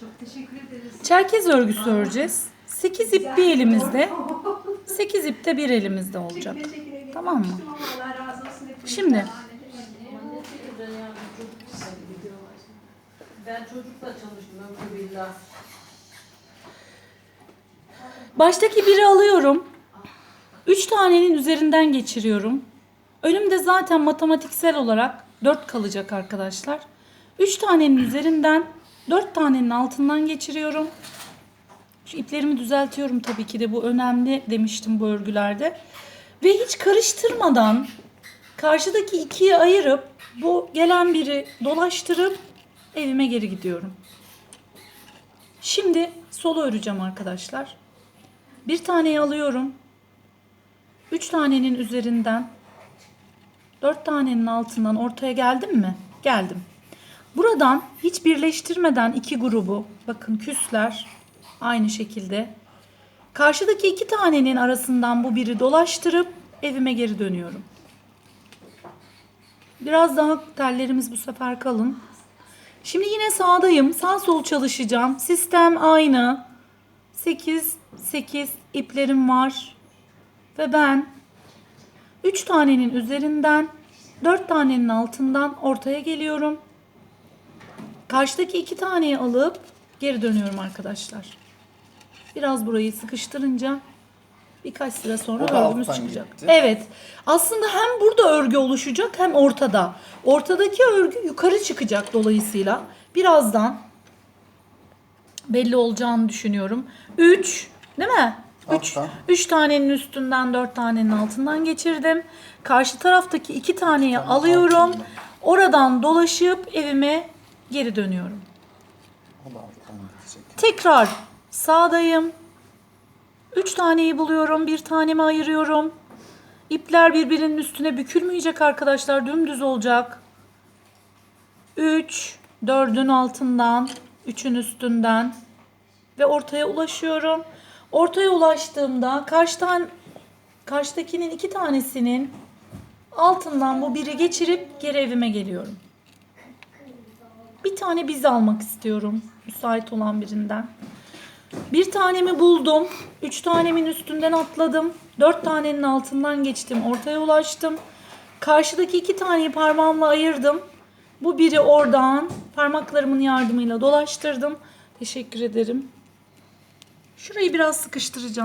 çok teşekkür ederiz. Çerkez örgüsü öreceğiz. 8 ip bir elimizde. 8 ip de bir elimizde olacak. Tamam mı? Şimdi Ben çocukla çalıştım ömrü billah. baştaki biri alıyorum. 3 tanenin üzerinden geçiriyorum. Önümde zaten matematiksel olarak 4 kalacak arkadaşlar. 3 tanenin üzerinden 4 tanenin altından geçiriyorum. Şu iplerimi düzeltiyorum tabii ki de bu önemli demiştim bu örgülerde. Ve hiç karıştırmadan karşıdaki ikiye ayırıp bu gelen biri dolaştırıp evime geri gidiyorum. Şimdi solo öreceğim arkadaşlar. Bir taneyi alıyorum. Üç tanenin üzerinden dört tanenin altından ortaya geldim mi? Geldim. Buradan hiç birleştirmeden iki grubu bakın küsler aynı şekilde karşıdaki iki tanenin arasından bu biri dolaştırıp evime geri dönüyorum. Biraz daha tellerimiz bu sefer kalın. Şimdi yine sağdayım. Sağ sol çalışacağım. Sistem aynı. 8 8 iplerim var. Ve ben 3 tanenin üzerinden 4 tanenin altından ortaya geliyorum. Karşıdaki 2 taneyi alıp geri dönüyorum arkadaşlar. Biraz burayı sıkıştırınca birkaç süre sonra örgümüz çıkacak. gitti. Evet. Aslında hem burada örgü oluşacak hem ortada. Ortadaki örgü yukarı çıkacak dolayısıyla. Birazdan belli olacağını düşünüyorum. 3 değil mi? 3 Alttan. 3 tanenin üstünden 4 tanenin altından geçirdim. Karşı taraftaki 2 taneyi alıyorum. Oradan dolaşıp evime geri dönüyorum. Tekrar sağdayım. 3 taneyi buluyorum. Bir tanemi ayırıyorum. İpler birbirinin üstüne bükülmeyecek arkadaşlar. Dümdüz olacak. 3, 4'ün altından, 3'ün üstünden ve ortaya ulaşıyorum. Ortaya ulaştığımda karşıdan karşıdakinin iki tanesinin altından bu biri geçirip geri evime geliyorum. Bir tane biz almak istiyorum. Müsait olan birinden. Bir tanemi buldum. Üç tanemin üstünden atladım. Dört tanenin altından geçtim. Ortaya ulaştım. Karşıdaki iki taneyi parmağımla ayırdım. Bu biri oradan parmaklarımın yardımıyla dolaştırdım. Teşekkür ederim. Şurayı biraz sıkıştıracağım.